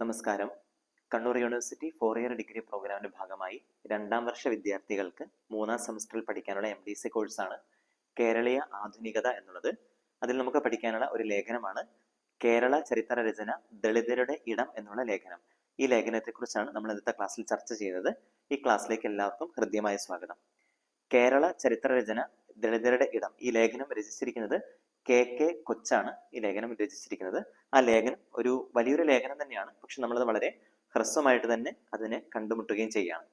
നമസ്കാരം. Kannur university four year degree പ്രോഗ്രാമിന്റെ ഭാഗമായി രണ്ടാം വർഷ വിദ്യാർത്ഥികൾക്ക് മൂന്നാം സെമസ്റ്ററിൽ പഠിക്കാനുള്ള എം ഡി സി കോഴ്സാണ് കേരളീയ ആധുനികത എന്നുള്ളത്. അതിൽ നമുക്ക് പഠിക്കാനുള്ള ഒരു ലേഖനമാണ് കേരള ചരിത്ര രചന ദളിതരുടെ ഇടം എന്നുള്ള ലേഖനം. ഈ ലേഖനത്തെക്കുറിച്ചാണ് നമ്മൾ ഇന്നത്തെ ക്ലാസ്സിൽ ചർച്ച ചെയ്യുന്നത് ഈ ക്ലാസ്സിലേക്ക് എല്ലാവർക്കും ഹൃദ്യമായ സ്വാഗതം. കേരള ചരിത്ര രചന ദളിതരുടെ ഇടം ഈ ലേഖനം രചിച്ചിരിക്കുന്നത് കെ കെ കൊച്ചാണ് ഈ ലേഖനം രചിച്ചിരിക്കുന്നത്. ആ ലേഖനം ഒരു വലിയൊരു ലേഖനം തന്നെയാണ്. പക്ഷെ നമ്മളത് വളരെ ഹ്രസ്വമായിട്ട് തന്നെ അതിനെ കണ്ടുമുട്ടുകയും ചെയ്യുകയാണ്.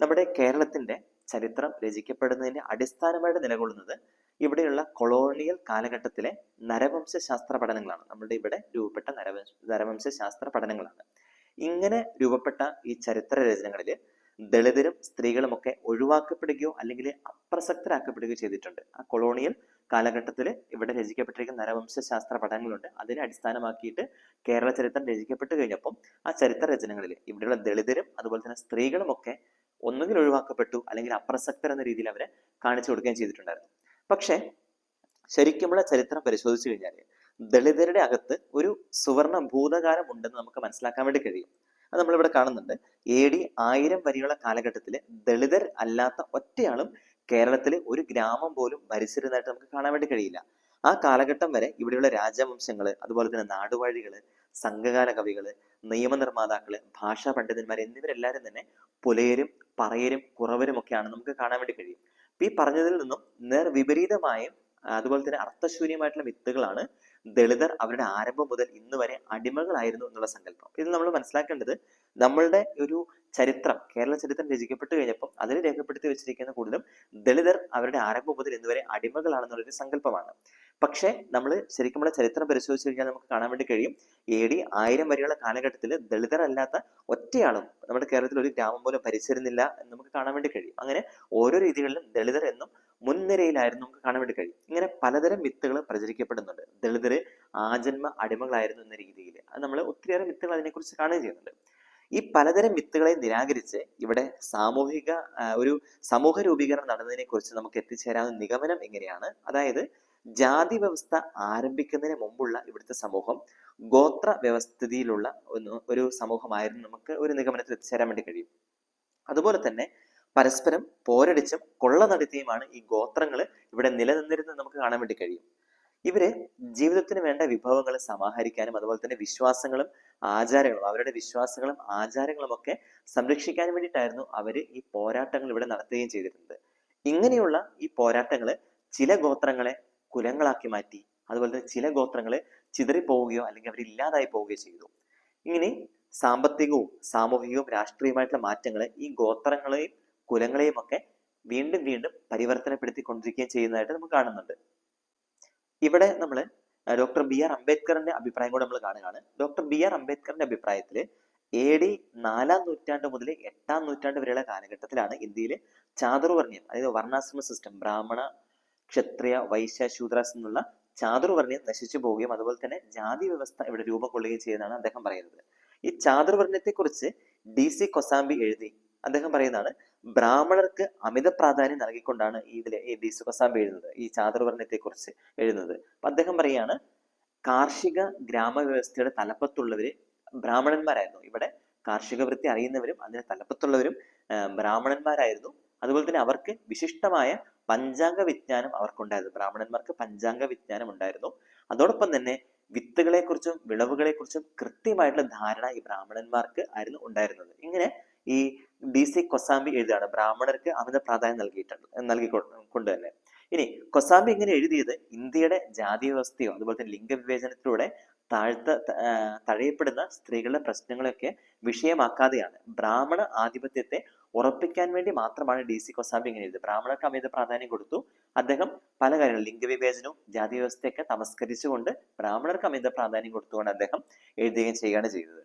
നമ്മുടെ കേരളത്തിന്റെ ചരിത്രം രചിക്കപ്പെടുന്നതിന്റെ അടിസ്ഥാനമായിട്ട് നിലകൊള്ളുന്നത് ഇവിടെയുള്ള കൊളോണിയൽ കാലഘട്ടത്തിലെ നരവംശ ശാസ്ത്ര പഠനങ്ങളാണ്. നമ്മുടെ ഇവിടെ രൂപപ്പെട്ട നരവംശ നരവംശ ശാസ്ത്ര പഠനങ്ങളാണ്. ഇങ്ങനെ രൂപപ്പെട്ട ഈ ചരിത്ര രചനകളിൽ ദളിതരും സ്ത്രീകളുമൊക്കെ ഒഴിവാക്കപ്പെടുകയോ അല്ലെങ്കിൽ അപ്രസക്തരാക്കപ്പെടുകയോ ചെയ്തിട്ടുണ്ട്. ആ കൊളോണിയൽ കാലഘട്ടത്തിൽ ഇവിടെ രചിക്കപ്പെട്ടിരിക്കുന്ന നരവംശ ശാസ്ത്ര പഠനങ്ങളുണ്ട്. അതിനെ അടിസ്ഥാനമാക്കിയിട്ട് കേരള ചരിത്രം രചിക്കപ്പെട്ട് കഴിഞ്ഞപ്പം ആ ചരിത്ര രചനകളിൽ ഇവിടെയുള്ള ദളിതരും അതുപോലെ തന്നെ സ്ത്രീകളും ഒക്കെ ഒന്നുകിൽ ഒഴിവാക്കപ്പെട്ടു അല്ലെങ്കിൽ അപ്രസക്തർ എന്ന രീതിയിൽ അവരെ കാണിച്ചു കൊടുക്കുകയും ചെയ്തിട്ടുണ്ടായിരുന്നു. പക്ഷേ ശരിക്കുമുള്ള ചരിത്രം പരിശോധിച്ചു കഴിഞ്ഞാൽ ദളിതരുടെ അകത്ത് ഒരു സുവർണ ഭൂതകാലം ഉണ്ടെന്ന് നമുക്ക് മനസ്സിലാക്കാൻ വേണ്ടി കഴിയും. അത് നമ്മളിവിടെ കാണുന്നുണ്ട്. എ ഡി ആയിരം വരെയുള്ള കാലഘട്ടത്തിൽ ദളിതർ അല്ലാത്ത ഒറ്റയാളും കേരളത്തിലെ ഒരു ഗ്രാമം പോലും ഭരിച്ചിരുന്നതായിട്ട് നമുക്ക് കാണാൻ വേണ്ടി കഴിയില്ല. ആ കാലഘട്ടം വരെ ഇവിടെയുള്ള രാജവംശങ്ങൾ അതുപോലെ തന്നെ നാടുവാഴികൾ സംഘകാല കവികൾ നിയമനിർമ്മാതാക്കൾ ഭാഷാ പണ്ഡിതന്മാർ എന്നിവരെല്ലാവരും തന്നെ പുലയരും പറയരും കുറവരും ഒക്കെയാണ് നമുക്ക് കാണാൻ വേണ്ടി കഴിയും. ഈ പറഞ്ഞതിൽ നിന്നും നേർ വിപരീതമായും അതുപോലെ തന്നെ അർത്ഥശൂന്യമായിട്ടുള്ള വിത്തുകളാണ് ദളിതർ അവരുടെ ആരംഭം മുതൽ ഇന്ന് വരെ അടിമകളായിരുന്നു എന്നുള്ള സങ്കല്പം. ഇത് നമ്മൾ മനസ്സിലാക്കേണ്ടത് നമ്മളുടെ ഒരു ചരിത്രം കേരള ചരിത്രം രചിക്കപ്പെട്ട് കഴിഞ്ഞപ്പോൾ അതിൽ രേഖപ്പെടുത്തി വെച്ചിരിക്കുന്ന കൂടുതലും ദളിതർ അവരുടെ ആരംഭം മുതൽ ഇന്ന് വരെ അടിമകളാണെന്നുള്ളൊരു സങ്കല്പമാണ്. പക്ഷേ നമ്മൾ ശരിക്കും നമ്മുടെ ചരിത്രം പരിശോധിച്ച് കഴിഞ്ഞാൽ നമുക്ക് കാണാൻ വേണ്ടി കഴിയും. എ ഡി ആയിരം വരെയുള്ള കാലഘട്ടത്തിൽ ദളിതർ അല്ലാത്ത ഒറ്റയാളും നമ്മുടെ കേരളത്തിൽ ഒരു ഗ്രാമം പോലും ഭരിച്ചിരുന്നില്ല എന്ന് നമുക്ക് കാണാൻ വേണ്ടി കഴിയും. അങ്ങനെ ഓരോ രീതികളിലും ദളിതർ എന്നും മുൻനിരയിലായിരുന്നു നമുക്ക് കാണാൻ വേണ്ടി കഴിയും. ഇങ്ങനെ പലതരം വിത്തുകൾ പ്രചരിക്കപ്പെടുന്നുണ്ട്. ദളിതര് ആജന്മ അടിമകളായിരുന്നു എന്ന രീതിയിൽ അത് നമ്മൾ ഒത്തിരിയേറെ വിത്തുകൾ അതിനെക്കുറിച്ച് കാണുകയും ചെയ്യുന്നുണ്ട്. ഈ പലതരം വിത്തുകളെ നിരാകരിച്ച് ഇവിടെ സാമൂഹിക ഒരു സമൂഹ രൂപീകരണം നടന്നതിനെ കുറിച്ച് നമുക്ക് എത്തിച്ചേരാവുന്ന നിഗമനം എങ്ങനെയാണ്? അതായത് ജാതി വ്യവസ്ഥ ആരംഭിക്കുന്നതിന് മുമ്പുള്ള ഇവിടുത്തെ സമൂഹം ഗോത്ര വ്യവസ്ഥിതിയിലുള്ള ഒരു സമൂഹമായിരുന്നു നമുക്ക് ഒരു നിഗമനത്തിൽ എത്തിച്ചേരാൻ വേണ്ടി കഴിയും. അതുപോലെ തന്നെ പരസ്പരം പോരടിച്ചും കൊള്ള നടത്തിയുമാണ് ഈ ഗോത്രങ്ങൾ ഇവിടെ നിലനിന്നിരുന്നത് നമുക്ക് കാണാൻ വേണ്ടി കഴിയും. ഇവർ ജീവിതത്തിന് വേണ്ട വിഭവങ്ങൾ സമാഹരിക്കാനും അതുപോലെ തന്നെ വിശ്വാസങ്ങളും ആചാരങ്ങളും അവരുടെ വിശ്വാസങ്ങളും ആചാരങ്ങളും ഒക്കെ സംരക്ഷിക്കാൻ വേണ്ടിയിട്ടായിരുന്നു അവർ ഈ പോരാട്ടങ്ങൾ ഇവിടെ നടത്തുകയും ചെയ്തിരുന്നത്. ഇങ്ങനെയുള്ള ഈ പോരാട്ടങ്ങൾ ചില ഗോത്രങ്ങളെ കുലങ്ങളാക്കി മാറ്റി അതുപോലെ തന്നെ ചില ഗോത്രങ്ങളെ ചിതറിപ്പോവുകയോ അല്ലെങ്കിൽ അവർ ഇല്ലാതായി പോവുകയോ ചെയ്തു. ഇങ്ങനെ സാമ്പത്തികവും സാമൂഹികവും രാഷ്ട്രീയമായിട്ടുള്ള മാറ്റങ്ങളെ ഈ ഗോത്രങ്ങളെയും കുലങ്ങളെയും ഒക്കെ വീണ്ടും വീണ്ടും പരിവർത്തനപ്പെടുത്തിക്കൊണ്ടിരിക്കുകയും ചെയ്യുന്നതായിട്ട് നമുക്ക് കാണുന്നുണ്ട്. ഇവിടെ നമ്മൾ ഡോക്ടർ ബി ആർ അംബേദ്കറിന്റെ അഭിപ്രായം കൂടെ നമ്മൾ കാണുകയാണ്. ഡോക്ടർ ബി ആർ അംബേദ്കറിന്റെ അഭിപ്രായത്തിൽ എ ഡി നാലാം നൂറ്റാണ്ട് മുതൽ എട്ടാം നൂറ്റാണ്ട് വരെയുള്ള കാലഘട്ടത്തിലാണ് ഇന്ത്യയിൽ ചാതുർവർണയം അതായത് വർണാശ്രമ സിസ്റ്റം ബ്രാഹ്മണ ക്ഷത്രിയ വൈശ്യ ശൂദ്രാസ് എന്നുള്ള ചാതുർവർണയം നശിച്ചു പോവുകയും അതുപോലെ തന്നെ ജാതി വ്യവസ്ഥ ഇവിടെ രൂപം കൊള്ളുകയും ചെയ്യുന്നതാണ് അദ്ദേഹം പറയുന്നത്. ഈ ചാതുർവർണയത്തെക്കുറിച്ച് ഡി സി കൊസാംബി എഴുതി. അദ്ദേഹം പറയുന്നതാണ് ബ്രാഹ്മണർക്ക് അമിത പ്രാധാന്യം നൽകിക്കൊണ്ടാണ് ഈ ഇതിലെ ഈ ബി സി എഴുതുന്നത് ഈ ചാതുർവർണയത്തെക്കുറിച്ച് എഴുതുന്നത്. അപ്പൊ അദ്ദേഹം പറയാണ് കാർഷിക ഗ്രാമവ്യവസ്ഥയുടെ തലപ്പത്തുള്ളവര് ബ്രാഹ്മണന്മാരായിരുന്നു. ഇവിടെ കാർഷിക വൃത്തി അറിയുന്നവരും അതിന്റെ തലപ്പത്തുള്ളവരും ബ്രാഹ്മണന്മാരായിരുന്നു. അതുപോലെ തന്നെ അവർക്ക് വിശിഷ്ടമായ പഞ്ചാംഗ വിജ്ഞാനം അവർക്കുണ്ടായിരുന്നു. ബ്രാഹ്മണന്മാർക്ക് പഞ്ചാംഗ വിജ്ഞാനം ഉണ്ടായിരുന്നു. അതോടൊപ്പം തന്നെ വിത്തുകളെക്കുറിച്ചും വിളവുകളെക്കുറിച്ചും കൃത്യമായിട്ടുള്ള ധാരണ ഈ ബ്രാഹ്മണന്മാർക്ക് ആയിരുന്നു ഉണ്ടായിരുന്നത്. ഇങ്ങനെ ഈ ഡി സി കൊസാമ്പി എഴുതിയാണ് ബ്രാഹ്മണർക്ക് അമിത പ്രാധാന്യം നൽകിയിട്ടുണ്ട് നൽകി കൊണ്ട് തന്നെ. ഇനി കൊസാമ്പി ഇങ്ങനെ എഴുതിയത്? ഇന്ത്യയുടെ ജാതി വ്യവസ്ഥയോ അതുപോലെ തന്നെ ലിംഗവിവേചനത്തിലൂടെ താഴ്ത്ത തഴയപ്പെടുന്ന സ്ത്രീകളുടെ പ്രശ്നങ്ങളൊക്കെ വിഷയമാക്കാതെയാണ് ബ്രാഹ്മണ ആധിപത്യത്തെ ഉറപ്പിക്കാൻ വേണ്ടി മാത്രമാണ് ഡി സി കൊസാമ്പി ഇങ്ങനെ എഴുതിയത്. ബ്രാഹ്മണർക്ക് അമിത പ്രാധാന്യം കൊടുത്തു. അദ്ദേഹം പല കാര്യങ്ങളും ലിംഗവിവേചനവും ജാതി വ്യവസ്ഥയൊക്കെ തമസ്കരിച്ചുകൊണ്ട് ബ്രാഹ്മണർക്ക് അമിത പ്രാധാന്യം കൊടുത്തുകൊണ്ട് അദ്ദേഹം എഴുതുകയും ചെയ്യുകയാണ് ചെയ്തത്.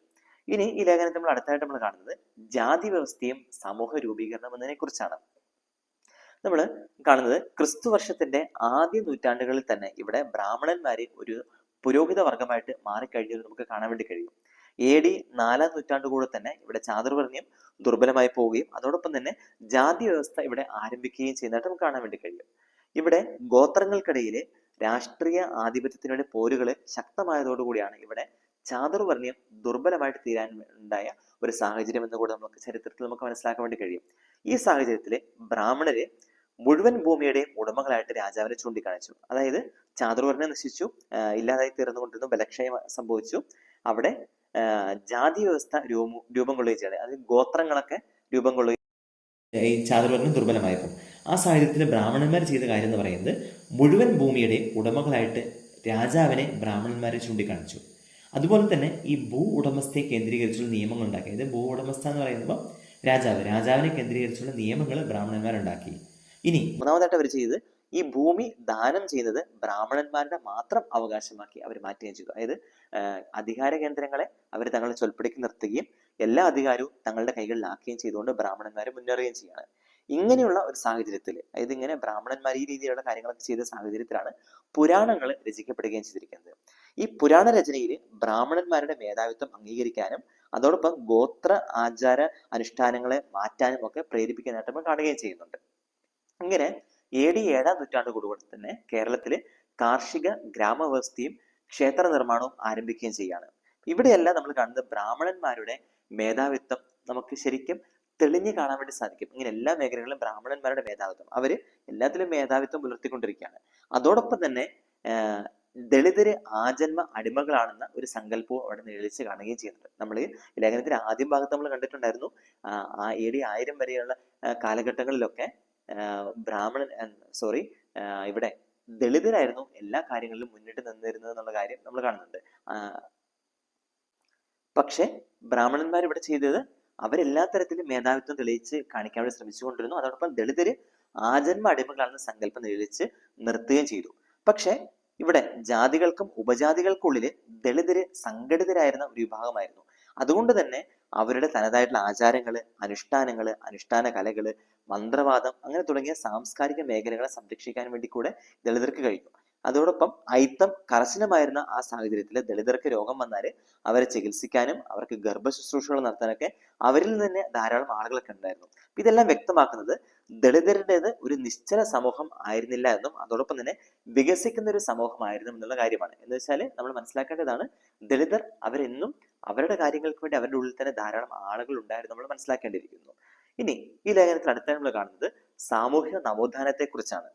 ഇനി ഈ ലേഖനത്തിൽ നമ്മൾ അടുത്തായിട്ട് നമ്മൾ കാണുന്നത് ജാതി വ്യവസ്ഥയും സമൂഹ രൂപീകരണം എന്നതിനെ കുറിച്ചാണ് നമ്മൾ കാണുന്നത് ക്രിസ്തു വർഷത്തിന്റെ ആദ്യ നൂറ്റാണ്ടുകളിൽ തന്നെ ഇവിടെ ബ്രാഹ്മണന്മാരെ ഒരു പുരോഹിത വർഗമായിട്ട് മാറിക്കഴിഞ്ഞത് നമുക്ക് കാണാൻ വേണ്ടി കഴിയും. എ ഡി നാലാം നൂറ്റാണ്ട് കൂടെ തന്നെ ഇവിടെ ചാതുർവർണയം ദുർബലമായി പോവുകയും അതോടൊപ്പം തന്നെ ജാതി വ്യവസ്ഥ ഇവിടെ ആരംഭിക്കുകയും ചെയ്യുന്നതായിട്ട് നമുക്ക് കാണാൻ വേണ്ടി കഴിയും. ഇവിടെ ഗോത്രങ്ങൾക്കിടയിലെ രാഷ്ട്രീയ ആധിപത്യത്തിനുവേണ്ടി പോരുകൾ ശക്തമായതോടുകൂടിയാണ് ഇവിടെ ചാതുർവർണ്യം ദുർബലമായിട്ട് തീരാൻ ഉണ്ടായ ഒരു സാഹചര്യം എന്ന് കൂടെ നമുക്ക് ചരിത്രത്തിൽ നമുക്ക് മനസ്സിലാക്കാൻ വേണ്ടി കഴിയും. ഈ സാഹചര്യത്തിൽ ബ്രാഹ്മണരെ മുഴുവൻ ഭൂമിയുടെയും ഉടമകളായിട്ട് രാജാവിനെ ചൂണ്ടിക്കാണിച്ചു. അതായത് ചാതുർവർണയം നശിച്ചു ഇല്ലാതായി തീർന്നുകൊണ്ടിരുന്നു ബലക്ഷയം സംഭവിച്ചു. അവിടെ ജാതി വ്യവസ്ഥ രൂപം രൂപം കൊള്ളുകയാണ് അതായത് ഗോത്രങ്ങളൊക്കെ രൂപം കൊള്ളുക ഈ ചാതുർവർണം ദുർബലമായപ്പോൾ. ആ സാഹചര്യത്തിൽ ബ്രാഹ്മണന്മാർ ചെയ്ത കാര്യം എന്ന് പറയുന്നത് മുഴുവൻ ഭൂമിയുടെയും ഉടമകളായിട്ട് രാജാവിനെ ബ്രാഹ്മണന്മാരെ ചൂണ്ടിക്കാണിച്ചു. അതുപോലെ തന്നെ ഈ ഭൂ ഉടമസ്ഥയെ കേന്ദ്രീകരിച്ചുള്ള നിയമങ്ങൾ ഉണ്ടാക്കി. അതായത് ഭൂ ഉടമസ്ഥ എന്ന് പറയുമ്പോൾ രാജാവ്. രാജാവിനെ കേന്ദ്രീകരിച്ചുള്ള നിയമങ്ങൾ ബ്രാഹ്മണന്മാരുണ്ടാക്കി. ഇനി മൂന്നാമതായിട്ട് അവർ ചെയ്തത് ഈ ഭൂമി ദാനം ചെയ്യുന്നത് ബ്രാഹ്മണന്മാരുടെ മാത്രം അവകാശമാക്കി അവർ മാറ്റുകയും ചെയ്തു. അതായത് അധികാര കേന്ദ്രങ്ങളെ അവർ തങ്ങളെ ചൊൽപ്പടിക്ക് നിർത്തുകയും എല്ലാ അധികാരവും തങ്ങളുടെ കൈകളിലാക്കുകയും ചെയ്തുകൊണ്ട് ബ്രാഹ്മണന്മാർ മുന്നേറുകയും ചെയ്യാണ്. ഇങ്ങനെയുള്ള ഒരു സാഹചര്യത്തിൽ അതായത് ഇങ്ങനെ ബ്രാഹ്മണന്മാർ ഈ രീതിയിലുള്ള കാര്യങ്ങളൊക്കെ ചെയ്ത സാഹചര്യത്തിലാണ് പുരാണങ്ങൾ രചിക്കപ്പെടുകയും ചെയ്തിരിക്കുന്നത്. ഈ പുരാണ രചനയിൽ ബ്രാഹ്മണന്മാരുടെ മേധാവിത്വം അംഗീകരിക്കാനും അതോടൊപ്പം ഗോത്ര ആചാര അനുഷ്ഠാനങ്ങളെ മാറ്റാനും ഒക്കെ പ്രേരിപ്പിക്കാനായിട്ട് നമ്മൾ കാണുകയും ചെയ്യുന്നുണ്ട്. ഇങ്ങനെ എ ഡി ഏഴാം നൂറ്റാണ്ടോടുകൂടി തന്നെ കേരളത്തിൽ കാർഷിക ഗ്രാമവ്യവസ്ഥയും ക്ഷേത്ര നിർമ്മാണവും ആരംഭിക്കുകയും ചെയ്യാണ് ഇവിടെയല്ല നമ്മൾ കാണുന്നത് ബ്രാഹ്മണന്മാരുടെ മേധാവിത്വം നമുക്ക് ശരിക്കും തെളിഞ്ഞു കാണാൻ വേണ്ടി സാധിക്കും. ഇങ്ങനെ എല്ലാ മേഖലകളിലും ബ്രാഹ്മണന്മാരുടെ മേധാവിത്വം. അവർ എല്ലാത്തിലും മേധാവിത്വം പുലർത്തിക്കൊണ്ടിരിക്കുകയാണ്. അതോടൊപ്പം തന്നെ ദളിതര് ആജന്മ അടിമകളാണെന്ന ഒരു സങ്കല്പവും അവിടെ നിഴലിച്ച് കാണുകയും ചെയ്യുന്നുണ്ട്. നമ്മൾ ലേഖനത്തിന്റെ ആദ്യം ഭാഗത്ത് നമ്മൾ കണ്ടിട്ടുണ്ടായിരുന്നു ആ എ ഡി ആയിരം വരെയുള്ള കാലഘട്ടങ്ങളിലൊക്കെ ബ്രാഹ്മണൻ സോറി ഇവിടെ ദളിതരായിരുന്നു എല്ലാ കാര്യങ്ങളിലും മുന്നിട്ട് നിന്നിരുന്നത് എന്നുള്ള കാര്യം നമ്മൾ കാണുന്നുണ്ട്. പക്ഷെ ബ്രാഹ്മണന്മാർ ഇവിടെ ചെയ്തത് അവരെല്ലാ തരത്തിലും മേധാവിത്വം തെളിയിച്ച് കാണിക്കാൻ വേണ്ടി ശ്രമിച്ചുകൊണ്ടിരുന്നു. അതോടൊപ്പം ദളിതര് ആജന്മ അടിമകളാണെന്ന സങ്കല്പം തെളിയിച്ച് നിർത്തുകയും ചെയ്തു. പക്ഷെ ഇവിടെ ജാതികൾക്കും ഉപജാതികൾക്കുള്ളിൽ ദളിതര് സംഘടിതരായിരുന്ന ഒരു വിഭാഗമായിരുന്നു. അതുകൊണ്ട് തന്നെ അവരുടെ തനതായിട്ടുള്ള ആചാരങ്ങൾ അനുഷ്ഠാനങ്ങൾ അനുഷ്ഠാന കലകൾ മന്ത്രവാദം അങ്ങനെ തുടങ്ങിയ സാംസ്കാരിക മേഖലകളെ സംരക്ഷിക്കാൻ വേണ്ടി കൂടെ ദളിതർക്ക് കഴിഞ്ഞു. അതോടൊപ്പം അയിത്തം കർശനമായിരുന്ന ആ സാഹചര്യത്തിൽ ദളിതർക്ക് രോഗം വന്നാൽ അവരെ ചികിത്സിക്കാനും അവർക്ക് ഗർഭശുശ്രൂഷകൾ നടത്താനൊക്കെ അവരിൽ തന്നെ ധാരാളം ആളുകളൊക്കെ ഉണ്ടായിരുന്നു. ഇതെല്ലാം വ്യക്തമാക്കുന്നത് ദളിതരുടേത് ഒരു നിശ്ചല സമൂഹം ആയിരുന്നില്ല എന്നും അതോടൊപ്പം തന്നെ വികസിക്കുന്ന ഒരു സമൂഹമായിരുന്നു എന്നുള്ള കാര്യമാണ്. എന്ന് വെച്ചാൽ നമ്മൾ മനസ്സിലാക്കേണ്ടതാണ് ദളിതർ അവരെന്നും അവരുടെ കാര്യങ്ങൾക്ക് വേണ്ടി അവരുടെ ഉള്ളിൽ തന്നെ ധാരാളം ആളുകൾ ഉണ്ടായിരുന്നു നമ്മൾ മനസ്സിലാക്കേണ്ടിയിരിക്കുന്നു. ഇനി ഈ ലേഖനത്തിൽ അടുത്ത നമ്മൾ കാണുന്നത് സാമൂഹിക നവോത്ഥാനത്തെ കുറിച്ചാണ്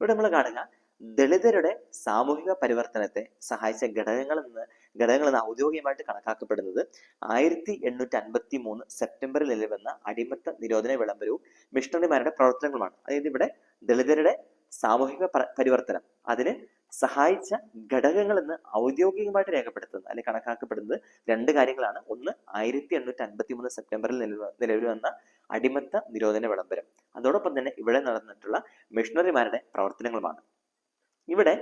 ഇവിടെ നമ്മൾ കാണുക ദളിതരുടെ സാമൂഹിക പരിവർത്തനത്തെ സഹായിച്ച ഘടകങ്ങൾ എന്ന് ഔദ്യോഗികമായിട്ട് കണക്കാക്കപ്പെടുന്നത് ആയിരത്തി എണ്ണൂറ്റി അൻപത്തി മൂന്ന് സെപ്റ്റംബറിൽ നിലവന്ന അടിമത്ത നിരോധന വിളംബരവും മിഷണറിമാരുടെ പ്രവർത്തനങ്ങളുമാണ്. അതായത് ഇവിടെ ദളിതരുടെ സാമൂഹിക പരിവർത്തനം അതിന് സഹായിച്ച ഘടകങ്ങൾ എന്ന് ഔദ്യോഗികമായിട്ട് രേഖപ്പെടുത്തുന്നത് അല്ലെങ്കിൽ കണക്കാക്കപ്പെടുന്നത് രണ്ട് കാര്യങ്ങളാണ്. ഒന്ന് ആയിരത്തി എണ്ണൂറ്റി അൻപത്തി മൂന്ന് സെപ്റ്റംബറിൽ നിലവിൽ വന്ന അടിമത്ത നിരോധന വിളംബരം. അതോടൊപ്പം തന്നെ ഇവിടെ നടന്നിട്ടുള്ള മിഷണറിമാരുടെ പ്രവർത്തനങ്ങളുമാണ്. ഇവിടെ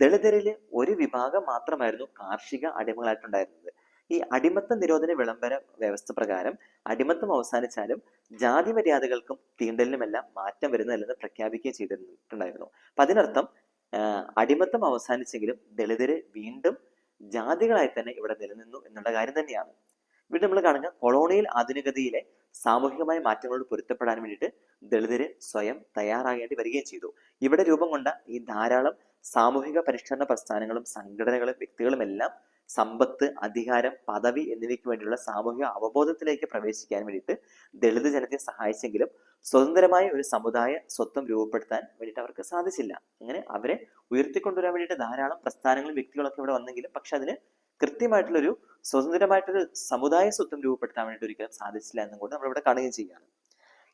ദളിതരിൽ ഒരു വിഭാഗം മാത്രമായിരുന്നു കാർഷിക അടിമകളായിട്ടുണ്ടായിരുന്നത്. ഈ അടിമത്ത നിരോധന വിളംബര വ്യവസ്ഥ പ്രകാരം അടിമത്തം അവസാനിച്ചാലും ജാതി മര്യാദകൾക്കും തീണ്ടലിനുമെല്ലാം മാറ്റം വരുന്നതല്ലെന്ന് പ്രഖ്യാപിക്കുകയും ചെയ്തിട്ടുണ്ടായിരുന്നു. അപ്പൊ അതിനർത്ഥം അടിമത്തം അവസാനിച്ചെങ്കിലും ദളിതര് വീണ്ടും ജാതികളായി തന്നെ ഇവിടെ നിലനിന്നു എന്നുള്ള കാര്യം തന്നെയാണ്. ഇവിടെ നമ്മൾ കാണുക കൊളോണിയൽ ആധുനികതയിലെ സാമൂഹികമായ മാറ്റങ്ങളോട് പൊരുത്തപ്പെടാൻ വേണ്ടിയിട്ട് ദളിതര് സ്വയം തയ്യാറാകേണ്ടി വരികയും ചെയ്തു. ഇവിടെ രൂപം കൊണ്ട ഈ ധാരാളം സാമൂഹിക പരിഷ്കരണ പ്രസ്ഥാനങ്ങളും സംഘടനകളും വ്യക്തികളും എല്ലാം സമ്പത്ത് അധികാരം പദവി എന്നിവയ്ക്ക് വേണ്ടിയുള്ള സാമൂഹിക അവബോധത്തിലേക്ക് പ്രവേശിക്കാൻ വേണ്ടിയിട്ട് ദളിത് ജനത്തെ സഹായിച്ചെങ്കിലും സ്വതന്ത്രമായ ഒരു സമുദായ സ്വത്വം രൂപപ്പെടുത്താൻ വേണ്ടിയിട്ട് അവർക്ക് സാധിച്ചില്ല. അങ്ങനെ അവരെ ഉയർത്തിക്കൊണ്ടുവരാൻ വേണ്ടിയിട്ട് ധാരാളം പ്രസ്ഥാനങ്ങളും വ്യക്തികളൊക്കെ ഇവിടെ വന്നെങ്കിലും പക്ഷെ അതിന് കൃത്യമായിട്ടുള്ളൊരു സ്വതന്ത്രമായിട്ടൊരു സമുദായ സ്വത്വം രൂപപ്പെടുത്താൻ വേണ്ടിയിട്ട് ഒരിക്കലും സാധിച്ചില്ല എന്നും കൂടെ നമ്മൾ ഇവിടെ കാണുകയും ചെയ്യുകയാണ്.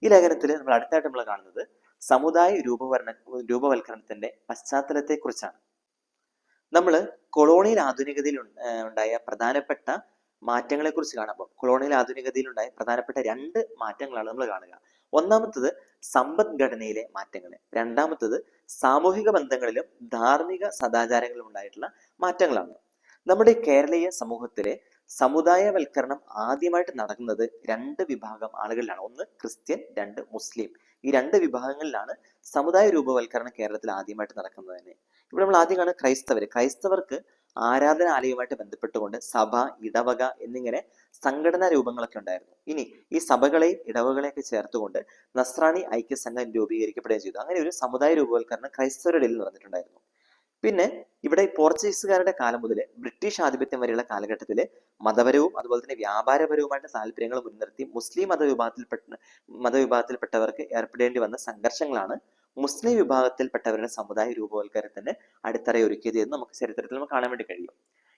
ഈ ലേഖനത്തിൽ നമ്മൾ അടുത്തായിട്ട് നമ്മൾ കാണുന്നത് സമുദായ രൂപവർണ രൂപവൽക്കരണത്തിന്റെ പശ്ചാത്തലത്തെ കുറിച്ചാണ് നമ്മൾ കൊളോണിയൽ ആധുനികതയിൽ ഉണ്ടായ പ്രധാനപ്പെട്ട മാറ്റങ്ങളെ കുറിച്ച് കാണുമ്പോൾ കൊളോണിയൽ ആധുനികതയിൽ ഉണ്ടായ പ്രധാനപ്പെട്ട രണ്ട് മാറ്റങ്ങളാണ് നമ്മൾ കാണുക. ഒന്നാമത്തത് സമ്പദ്ഘടനയിലെ മാറ്റങ്ങൾ രണ്ടാമത്തത് സാമൂഹിക ബന്ധങ്ങളിലും ധാർമ്മിക സദാചാരങ്ങളിലും ഉണ്ടായിട്ടുള്ള മാറ്റങ്ങളാണ്. നമ്മുടെ കേരളീയ സമൂഹത്തിലെ സമുദായവൽക്കരണം ആദ്യമായിട്ട് നടക്കുന്നത് രണ്ട് വിഭാഗം ആളുകളിലാണ്. ഒന്ന് ക്രിസ്ത്യൻ രണ്ട് മുസ്ലിം. ഈ രണ്ട് വിഭാഗങ്ങളിലാണ് സമുദായ രൂപവൽക്കരണം കേരളത്തിൽ ആദ്യമായിട്ട് നടക്കുന്നത് തന്നെ. ഇവിടെ നമ്മൾ ആദ്യം കാണുന്നത് ക്രൈസ്തവർ ക്രൈസ്തവർക്ക് ആരാധനാലയവുമായിട്ട് ബന്ധപ്പെട്ടുകൊണ്ട് സഭ ഇടവക എന്നിങ്ങനെ സംഘടനാ രൂപങ്ങളൊക്കെ ഉണ്ടായിരുന്നു. ഇനി ഈ സഭകളെയും ഇടവകളെയൊക്കെ ചേർത്തുകൊണ്ട് നസ്രാണി ഐക്യസംഘം രൂപീകരിക്കപ്പെടുകയും ചെയ്തു. അങ്ങനെ ഒരു സമുദായ രൂപവൽക്കരണം ക്രൈസ്തവരുടെ ഇടയിൽ നടന്നിട്ടുണ്ടായിരുന്നു. പിന്നെ ഇവിടെ പോർച്ചുഗീസുകാരുടെ കാലം മുതൽ ബ്രിട്ടീഷ് ആധിപത്യം വരെയുള്ള കാലഘട്ടത്തിൽ മതപരവും അതുപോലെ തന്നെ വ്യാപാരപരവുമായിട്ട് താല്പര്യങ്ങൾ മുൻനിർത്തി മുസ്ലിം മതവിഭാഗത്തിൽപ്പെട്ട മതവിഭാഗത്തിൽപ്പെട്ടവർക്ക് ഏർപ്പെടേണ്ടി വന്ന സംഘർഷങ്ങളാണ് മുസ്ലിം വിഭാഗത്തിൽപ്പെട്ടവരുടെ സമുദായ രൂപവൽക്കരണത്തിന് അടിത്തറയൊരുക്കിയത് എന്ന് നമുക്ക് ചരിത്രത്തിൽ നമുക്ക് കാണാൻ വേണ്ടി കഴിയും.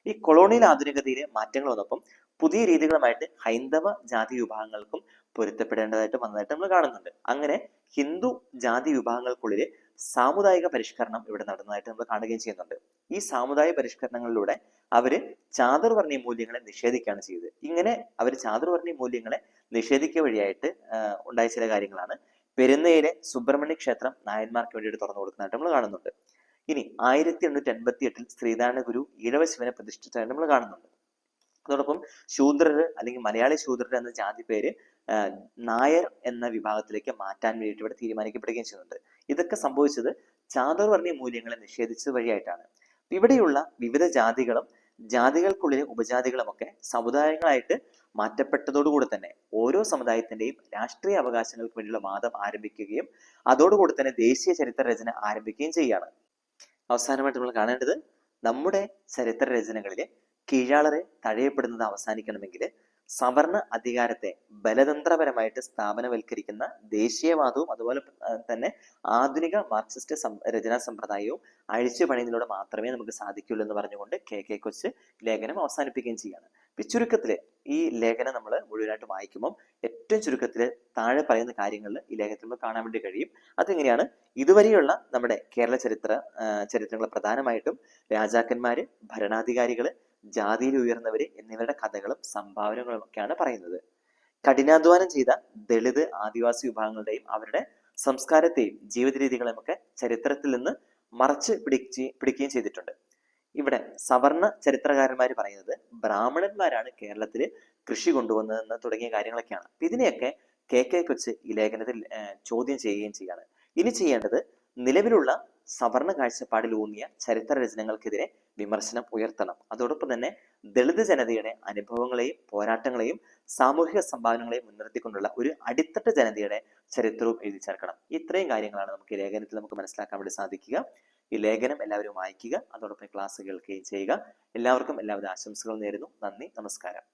ഈ കൊളോണിയൽ ആധുനികതയിലെ മാറ്റങ്ങൾ വന്നപ്പം പുതിയ രീതികളുമായിട്ട് ഹൈന്ദവ ജാതി വിഭാഗങ്ങൾക്കും പൊരുത്തപ്പെടേണ്ടതായിട്ട് വന്നതായിട്ട് നമ്മൾ കാണുന്നുണ്ട്. അങ്ങനെ ഹിന്ദു ജാതി വിഭാഗങ്ങൾക്കുള്ളിൽ സാമുദായിക പരിഷ്കരണം ഇവിടെ നടന്നതായിട്ട് നമ്മൾ കാണുകയും ചെയ്യുന്നുണ്ട്. ഈ സാമുദായ പരിഷ്കരണങ്ങളിലൂടെ അവർ ചാതുർവർണീയ മൂല്യങ്ങളെ നിഷേധിക്കുകയാണ് ചെയ്തത്. ഇങ്ങനെ അവർ ചാതുർവർണീയ മൂല്യങ്ങളെ നിഷേധിക്കുക വഴിയായിട്ട് ഉണ്ടായ ചില കാര്യങ്ങളാണ്. പെരുന്നയിലെ സുബ്രഹ്മണ്യ ക്ഷേത്രം നായന്മാർക്ക് വേണ്ടിയിട്ട് തുറന്നു കൊടുക്കുന്നതായിട്ട് നമ്മൾ കാണുന്നുണ്ട്. ഇനി ആയിരത്തി എണ്ണൂറ്റി എൺപത്തി എട്ടിൽ ശ്രീനാരായണ ഗുരു ഈഴവശിവനെ പ്രതിഷ്ഠിച്ചതായിട്ട് നമ്മൾ കാണുന്നുണ്ട്. അതോടൊപ്പം ശൂദ്രര് അല്ലെങ്കിൽ മലയാളി ശൂദ്രർ എന്ന ജാതി പേര് നായർ എന്ന വിഭാഗത്തിലേക്ക് മാറ്റാൻ വേണ്ടിയിട്ട് ഇവിടെ തീരുമാനിക്കപ്പെടുകയും ചെയ്യുന്നുണ്ട്. ഇതൊക്കെ സംഭവിച്ചത് ചാതുർവർണീയ മൂല്യങ്ങളെ നിഷേധിച്ചത് വഴിയായിട്ടാണ്. ഇവിടെയുള്ള വിവിധ ജാതികളും ജാതികൾക്കുള്ളിലെ ഉപജാതികളുമൊക്കെ സമുദായങ്ങളായിട്ട് മാറ്റപ്പെട്ടതോടുകൂടി തന്നെ ഓരോ സമുദായത്തിന്റെയും രാഷ്ട്രീയ അവകാശങ്ങൾക്ക് വേണ്ടിയുള്ള വാദം ആരംഭിക്കുകയും അതോടുകൂടി തന്നെ ദേശീയ ചരിത്ര രചന ആരംഭിക്കുകയും ചെയ്യുകയാണ്. അവസാനമായിട്ട് നമ്മൾ കാണേണ്ടത് നമ്മുടെ ചരിത്ര രചനകളിൽ കീഴാളരെ തഴയപ്പെടുന്നത് അവസാനിക്കണമെങ്കിൽ സവർണ അധികാരത്തെ ബലതന്ത്രപരമായിട്ട് സ്ഥാപനവൽക്കരിക്കുന്ന ദേശീയവാദവും അതുപോലെ തന്നെ ആധുനിക മാർക്സിസ്റ്റ് രചനാ സമ്പ്രദായവും അഴിച്ചു പണിയുന്നതിലൂടെ മാത്രമേ നമുക്ക് സാധിക്കുള്ളൂ എന്ന് പറഞ്ഞുകൊണ്ട് കെ കെ കൊച്ച് ലേഖനം അവസാനിപ്പിക്കുകയും ചെയ്യുകയാണ് ചുരുക്കത്തിൽ ഈ ലേഖനം നമ്മൾ മുഴുവനായിട്ട് വായിക്കുമ്പോൾ ഏറ്റവും ചുരുക്കത്തിൽ താഴെ പറയുന്ന കാര്യങ്ങളിൽ ഈ ലേഖനത്തിൽ നമുക്ക് കാണാൻ വേണ്ടി കഴിയും. അതെങ്ങനെയാണ്? ഇതുവരെയുള്ള നമ്മുടെ കേരള ചരിത്ര ചരിത്രങ്ങൾ പ്രധാനമായിട്ടും രാജാക്കന്മാര് ഭരണാധികാരികൾ ജാതിയിൽ ഉയർന്നവര് എന്നിവരുടെ കഥകളും സംഭാവനകളും ഒക്കെയാണ് പറയുന്നത്. കഠിനാധ്വാനം ചെയ്ത ദളിത് ആദിവാസി വിഭാഗങ്ങളുടെയും അവരുടെ സംസ്കാരത്തെയും ജീവിത രീതികളെയും ഒക്കെ ചരിത്രത്തിൽ നിന്ന് മറച്ച് പിടിച്ച് പിടിക്കുകയും ചെയ്തിട്ടുണ്ട്. ഇവിടെ സവർണ ചരിത്രകാരന്മാർ പറയുന്നത് ബ്രാഹ്മണന്മാരാണ് കേരളത്തിൽ കൃഷി കൊണ്ടുവന്നതെന്ന് തുടങ്ങിയ കാര്യങ്ങളൊക്കെയാണ്. അപ്പൊ ഇതിനെയൊക്കെ കെ കെ കൊച്ച് ഈ ലേഖനത്തിൽ ചോദ്യം ചെയ്യുകയും ചെയ്യാണ്. ഇനി ചെയ്യേണ്ടത് നിലവിലുള്ള സവർണ കാഴ്ചപ്പാടിൽ ഊന്നിയ ചരിത്ര രചനകൾക്കെതിരെ വിമർശനം ഉയർത്തണം. അതോടൊപ്പം തന്നെ ദളിത് ജനതയുടെ അനുഭവങ്ങളെയും പോരാട്ടങ്ങളെയും സാമൂഹിക സംഭാവനകളെയും മുൻനിർത്തിക്കൊണ്ടുള്ള ഒരു അടിത്തട്ട് ജനതയുടെ ചരിത്രവും എഴുതി ചേർക്കണം. ഇത്രയും കാര്യങ്ങളാണ് നമുക്ക് ഈ ലേഖനത്തിൽ നമുക്ക് മനസ്സിലാക്കാൻ വേണ്ടി സാധിക്കുക. ഈ ലേഖനം എല്ലാവരും വായിക്കുക. അതോടൊപ്പം ക്ലാസ് കേൾക്കുകയും ചെയ്യുക. എല്ലാവർക്കും എല്ലാവിധ ആശംസകളും നേരുന്നു. നന്ദി. നമസ്കാരം.